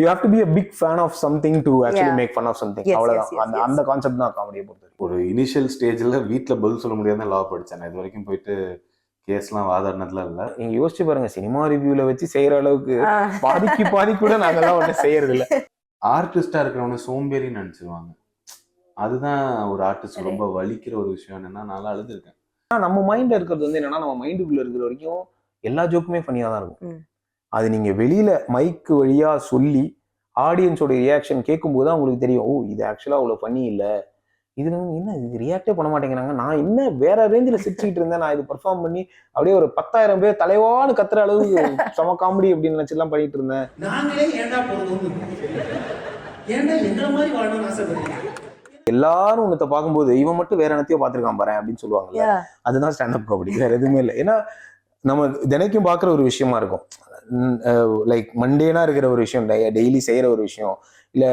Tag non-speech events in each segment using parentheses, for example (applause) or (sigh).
You have to be a big fan of something to actually. Make fun of something அவ்வளவுதான். அந்த. அந்த concept தான் காமெடியை பொறுத்த வரைக்கும் ஒரு இனிஷியல் ஸ்டேஜில் வீட்டில் பதில் சொல்ல முடியாத லா படித்தேன் இது வரைக்கும் போயிட்டு கேஸ்லாம் வாதாடினதுலாம் இல்லை. நீங்க யோசிச்சு பாருங்க சினிமா ரிவ்யூல வச்சு செய்யற அளவுக்கு. பாதிக்கு பாதி கூட நாங்கெல்லாம் ஒன்றும் செய்யறது இல்ல ஆர்டிஸ்டாக இருக்கிறவன சோம்பேறின்னு நினச்சிருவாங்க. அதுதான் ஒரு ஆர்டிஸ்ட் ரொம்ப வலிக்கிற ஒரு விஷயம் என்னன்னா நான் அழுதுருக்கேன். ஆனா நம்ம மைண்ட்ல இருக்கிறது வந்து என்னன்னா நம்ம மைண்டுக்குள்ள இருக்கிற வரைக்கும் எல்லா ஜோக்குமே ஃபனியா தான் இருக்கும். அது நீங்க வெளியில மைக்கு வழியா சொல்லி ஆடியன்ஸோட ரியாக்ஷன் கேட்கும்போது தான் உங்களுக்கு தெரியும். ஓ இது ஆக்சுவலா அவ்வளவு ஃபனி இல்ல. இதுல என்ன இது ரியாக்டே பண்ண மாட்டேங்கிறாங்க. நான் என்ன வேற ரேஞ்சில் சிரிச்சுக்கிட்டு இருந்தேன். நான் இது பெர்ஃபார்ம் பண்ணி அப்படியே ஒரு பத்தாயிரம் பேர் தலைவான்னு கத்துற அளவுக்கு செம காமெடி அப்படின்னு நினைச்சுலாம் பண்ணிட்டு இருந்தேன். நாங்களே எல்லாரும் உன்னத்தை பார்க்கும்போது இவன் மட்டும் வேற என்னத்தையோ பார்த்திருக்கான் பாரு அப்படின்னு சொல்லுவாங்கல்ல. Yeah. அதுதான் ஸ்டாண்டப் காமெடி வேற எதுவுமே இல்லை. ஏன்னா நம்ம தினைக்கும் பார்க்குற ஒரு விஷயமா இருக்கும். லைக் மண்டேனா இருக்கிற ஒரு விஷயம் டெய்லி செய்கிற ஒரு விஷயம் இல்லை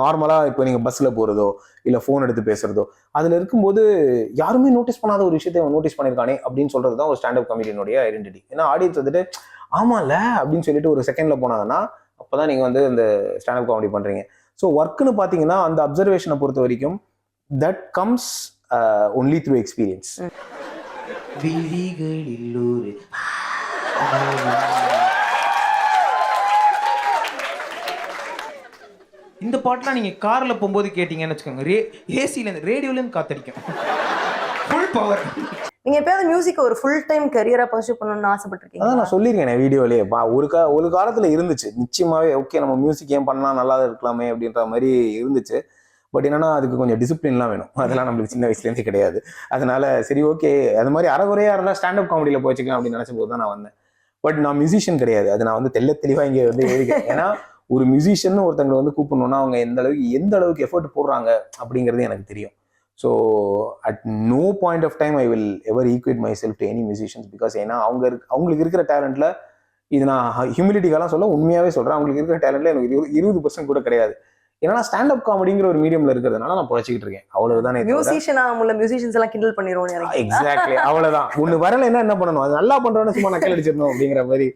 நார்மலாக இப்போ நீங்கள் பஸ்ஸில் போகிறதோ இல்லை ஃபோன் எடுத்து பேசுகிறதோ அதில் இருக்கும்போது யாருமே நோட்டீஸ் பண்ணாத ஒரு விஷயத்தை அவன் நோட்டீஸ் பண்ணியிருக்கானே அப்படின்னு சொல்கிறது தான் ஒரு ஸ்டாண்டப் கமெடியனுடைய ஐடென்டிட்டி ஏன்னா ஆடியன்ஸ் வந்துட்டு ஆமாம்ல அப்படின்னு சொல்லிட்டு ஒரு செகண்டில் போனாங்கன்னா அப்போ தான் நீங்கள் வந்து இந்த ஸ்டாண்டப் காமெடி பண்ணுறீங்க ஸோ ஒர்க்குன்னு பார்த்தீங்கன்னா அந்த அப்சர்வேஷனை பொறுத்த வரைக்கும் that comes only through experience விழிகளில் ஒரு இந்த பாட்டுலாம் நீங்க கார்ல போகும்போது கேட்டீங்கன்னு வச்சுக்கோங்க. ரே ஏசில இருந்து ரேடியோல இருந்து காத்தடிக்கும். ஃபுல் பவர் நீங்க எப்பயாவது மியூசிக் ஒரு ஃபுல் டைம் கரியரா பர்சூ பண்ணணும்னு அதான் ஆசைப்பட்டிருக்கீங்க நான் சொல்லியிருக்கேன் வீடியோலயே. பா ஒரு கா ஒரு காலத்துல இருந்துச்சு. நிச்சயமாவே ஓகே நம்ம மியூசிக் ஏன் பண்ணா நல்லா இருக்கலாமே அப்படின்ற மாதிரி இருந்துச்சு. பட் என்னன்னா அதுக்கு கொஞ்சம் டிசிப்ளின்லாம் வேணும். (laughs) அதெல்லாம் நம்மளுக்கு சின்ன வயசுலேருந்தே கிடையாது. அதனால சரி ஓகே. அது மாதிரி அறகுறையாக இருந்தால் ஸ்டாண்டப் காமெடியில் போச்சுக்கலாம் அப்படின்னு நினைச்ச போது தான் நான் வந்தேன். பட் நான் மியூசிஷியன் கிடையாது. அது நான் வந்து தெல்ல தெளிவாக இங்கே வந்து எழுதிக்கிறேன். ஏன்னா ஒரு மியூசிஷியன் ஒருத்தங்களை வந்து கூப்பிடணும்னா அவங்க எந்த அளவுக்கு எந்த அளவுக்கு எஃபர்ட் போடுறாங்க அப்படிங்கிறது எனக்கு தெரியும். So at no point of time I will ever equate myself to any musicians because ஏன்னா அவங்க அவங்களுக்கு இருக்கிற டேலண்ட்டில் இது நான் ஹியூமிலிட்டிக்கெல்லாம் சொல்ல உண்மையாகவே சொல்கிறேன் அவங்களுக்கு இருக்கிற டேலண்ட்டில் எனக்கு இரு- இருபது பர்சன்ட் கூட கிடையாது. ஏன்னா ஸ்டாண்டப் காமெடிங்கிற ஒரு மீடியம்ல இருக்கிறதுனால நான் புழைச்சிக்கிட்டு இருக்கேன். அவ்வளவுதானே மியூசிஷியனா உள்ள மியூசிஷியன்ஸ் எல்லாம் கிண்டல் பண்ணிடுவோம் எக்ஸாக்ட்லி அவ்வளவுதான். ஒண்ணு வரலைன்னா என்ன பண்ணணும்? அது நல்லா பண்றோன்னு சும்மா நக்கல் அடிச்சிடணும் அப்படிங்கிற மாதிரி.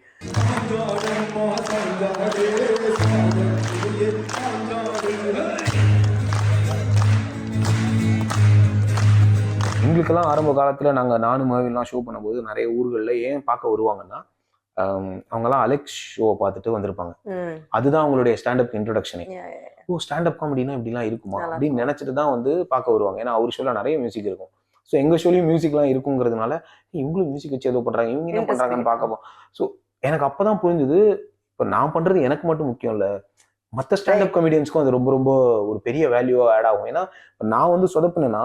எங்களுக்கெல்லாம் ஆரம்ப காலத்துல நாங்க நானு மாவிலாம் ஷோ பண்ணும்போது நிறைய ஊர்கள்ல ஏன் பார்க்க வருவாங்கன்னா அவங்கெல்லாம் அலெக்ஸ் ஷோவை பார்த்துட்டு வந்திருப்பாங்க. அதுதான் அவங்களுடைய ஸ்டாண்டப் இன்ட்ரடக்ஷனே. ஓ ஸ்டாண்டப் காமெடினா இப்படிலாம் இருக்குமா? அப்படின்னு நினைச்சிட்டு தான் வந்து பார்க்க வருவாங்க. ஏன்னா அவர் ஷோல நிறைய மியூசிக் இருக்கும். ஸோ எங்க ஷோலையும் மியூசிக்லாம் இருக்குங்கிறதுனால "ஏய், இவங்களும் மியூசிக் வச்சு ஏதோ பண்றாங்க இவங்க என்ன பண்றாங்கன்னு பார்க்க ஸோ எனக்கு அப்பதான் புரிஞ்சுது இப்போ நான் பண்றது எனக்கு மட்டும் முக்கியம் இல்ல. மற்ற ஸ்டாண்டப் காமெடியன்ஸ்க்கும் அது ரொம்ப ரொம்ப ஒரு பெரிய வேல்யூவா ஆட் ஆகும். ஏன்னா இப்ப நான் வந்து சொதப்புனேன்னா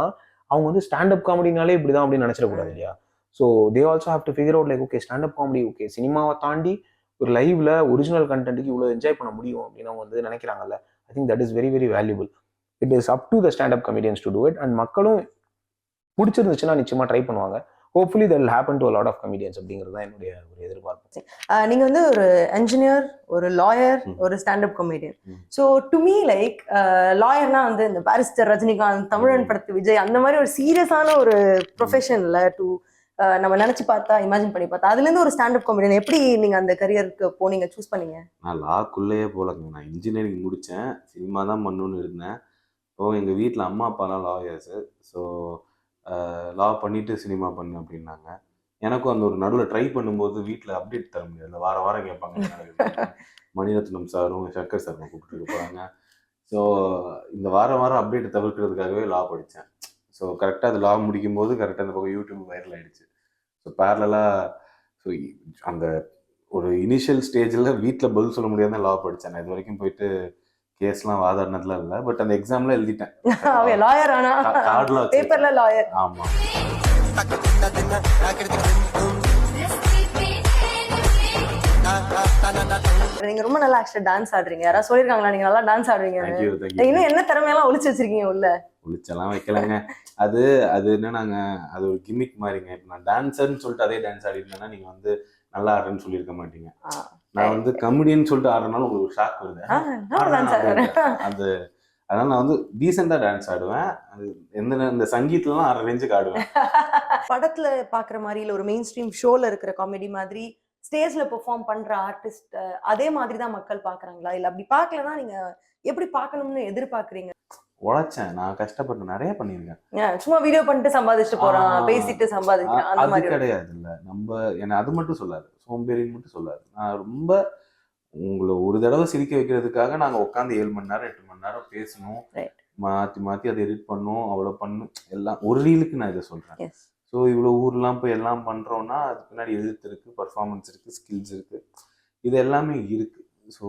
அவங்க வந்து ஸ்டாண்டப் காமெடினாலே இப்படிதான் அப்படின்னு நினைச்சிடக்கூடாது இல்லையா? So they also have to figure out like okay stand up comedy okay சினிமாவை தாண்டி ஒரு லைவ்ல ஒரிஜினல் கண்டென்ட்டுக்கு இவ்வளோ என்ஜாய் பண்ண முடியும் அப்படின்னு அவங்க வந்து நினைக்கிறாங்கல்ல. I think that is very very valuable it is up to the stand up comedians to do it and மக்களும் பிடிச்சிருந்துச்சுன்னா நிச்சயமா ட்ரை பண்ணுவாங்க hopefully that happen to lot of comedians அப்படிங்கிறது தான் என்னுடைய ஒரு எதிர்பார்ப்பு நீங்க வந்து ஒரு என்ஜினியர் ஒரு லாயர். ஒரு stand up comedian. So to me like லாயர்னா வந்து இந்த பாரிஸ்டர் ரஜினிகாந்த் தமிழன். படத்து விஜய் அந்த மாதிரி ஒரு சீரியஸான ஒரு ப்ரொஃபஷன்ல டு நம்ம நினைச்சு பார்த்தா இமேஜின் பண்ணி பார்த்தா அதுல இருந்து ஒரு ஸ்டாண்டப் காமெடியன் எப்படி நீங்க அந்த கரியருக்கு போனீங்க சூஸ் பண்ணீங்க? நான் லாக்குள்ளேயே போலங்க நான் இன்ஜினியரிங் முடித்தேன் சினிமா தான் பண்ணணும்னு இருந்தேன். இப்போ எங்கள் வீட்டில் அம்மா அப்பாலாம் லாயர்ஸு ஸோ லா பண்ணிட்டு சினிமா பண்ணு அப்படின்னாங்க. எனக்கும் அந்த ஒரு நடுவில் ட்ரை பண்ணும்போது வீட்டில் அப்டேட் தர முடியாது. வார வாரம் கேட்பாங்க மணிரத்னம் சாரும் சங்கர் சாரும் கூப்பிட்டு போகிறாங்க ஸோ இந்த வாரம் வாரம் அப்டேட் தவிர்க்கிறதுக்காகவே லா படித்தேன் ஸோ கரெக்டாக அது லா முடிக்கும் போது கரெக்டாக அந்த பக்கம் யூடியூப் வைரல் ஆயிடுச்சு. ஸோ பேரலாக ஸோ அந்த ஒரு இனிஷியல் ஸ்டேஜில் வீட்டில் பதில் சொல்ல முடியாத லா படித்தேன் நான் இது வரைக்கும் போயிட்டு கேஸ்லாம் வாதாடினதுலாம் இல்லை. பட் அந்த எக்ஸாம்ல எழுதிட்டேன். லாயர் ஆனா. கார்டுல. பேப்பர்ல லாயர் ஆமாம் நீங்க ரொம்ப நல்லா ஆக்சுவலா டான்ஸ் ஆடுறீங்க. யாராவது சொல்லிருக்காங்களா? நீங்க நல்லா டான்ஸ் தேங்க்யூ இன்னும் என்ன திறமையெல்லாம் ஒளிச்சு வச்சிருக்கீங்க உள்ள? ஒளிச்செல்லாம் வைக்கலங்க. அது அது என்னன்னாங்க அது ஒரு கிமிக் மாதிரிங்க. இப்போ நான் டான்ஸர்னு சொல்லிட்டு அதே டான்ஸ் ஆடி இருந்தேன்னா நீங்கள் வந்து நல்லா ஆடுறேன்னு சொல்லியிருக்க மாட்டீங்க. நான் வந்து கமெடியன் சொல்லிட்டு ஆடுறதுனால உங்களுக்கு ஷாக் வருது. அது அதனால நான் வந்து டீசெண்டாக டான்ஸ் ஆடுவேன். அது எந்த இந்த சங்கீத்லாம் அரை ரேஞ்சுக்கு ஆடுவேன். (laughs) படத்துல பாக்குற மாதிரி இல்ல ஒரு மெயின் ஸ்ட்ரீம் ஷோல இருக்கிற காமெடி மாதிரி ஸ்டேஜ்ல பெர்ஃபார்ம் பண்ற ஆர்டிஸ்ட் அதே மாதிரி தான் மக்கள் பாக்குறாங்களா? இல்ல அப்படி பார்க்கலன்னா நீங்க எப்படி பார்க்கணும்னு எதிர்பார்க்கறீங்க? உழைச்சேன். நான் கஷ்டப்பட்டு நிறைய பண்ணியிருக்கேன். சும்மா வீடியோ பண்ணிட்டு சம்பாதிச்சுட்டு போறான் பேசிட்டு சம்பாதிக்கிறான் அது கிடையாது இல்ல நம்ம என்ன அது மட்டும் சொல்லாது. சோம்பேறின்னு மட்டும் சொல்லாது. நான் ரொம்ப உங்களை ஒரு தடவை சிரிக்க வைக்கிறதுக்காக நாங்க உட்காந்து ஏழு மணி நேரம் எட்டு மணி நேரம் பேசணும். மாத்தி மாத்தி அதை எடிட் பண்ணும் அவ்வளோ பண்ணும் எல்லாம் ஒரு ரீலுக்கு நான் இதை சொல்றேன். ஸோ இவ்வளோ ஊர்லாம் போய் எல்லாம் பண்றோம்னா அதுக்கு பின்னாடி எழுத்து இருக்கு பர்ஃபார்மன்ஸ் இருக்கு ஸ்கில்ஸ் இருக்கு. இது எல்லாமே இருக்கு. ஸோ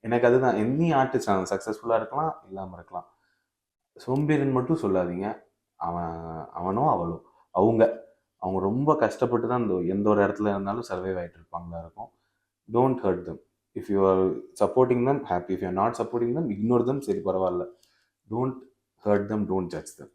எனக்கு அதுதான். எனி ஆர்டிஸ்ட் அவன் சக்ஸஸ்ஃபுல்லாக இருக்கலாம் இல்லாமல் இருக்கலாம். சோம்பேறின்னு மட்டும் சொல்லாதீங்க. அவன் அவனோ அவளோ. அவங்க அவங்க ரொம்ப கஷ்டப்பட்டு தான் இந்த எந்த ஒரு இடத்துல இருந்தாலும் சர்வைவ் ஆகிட்டு இருப்பாங்களா இருக்கும். Don't hurt them if you are supporting them happy if you are not supporting them ignore them சரி பரவாயில்ல. Don't hurt them don't judge them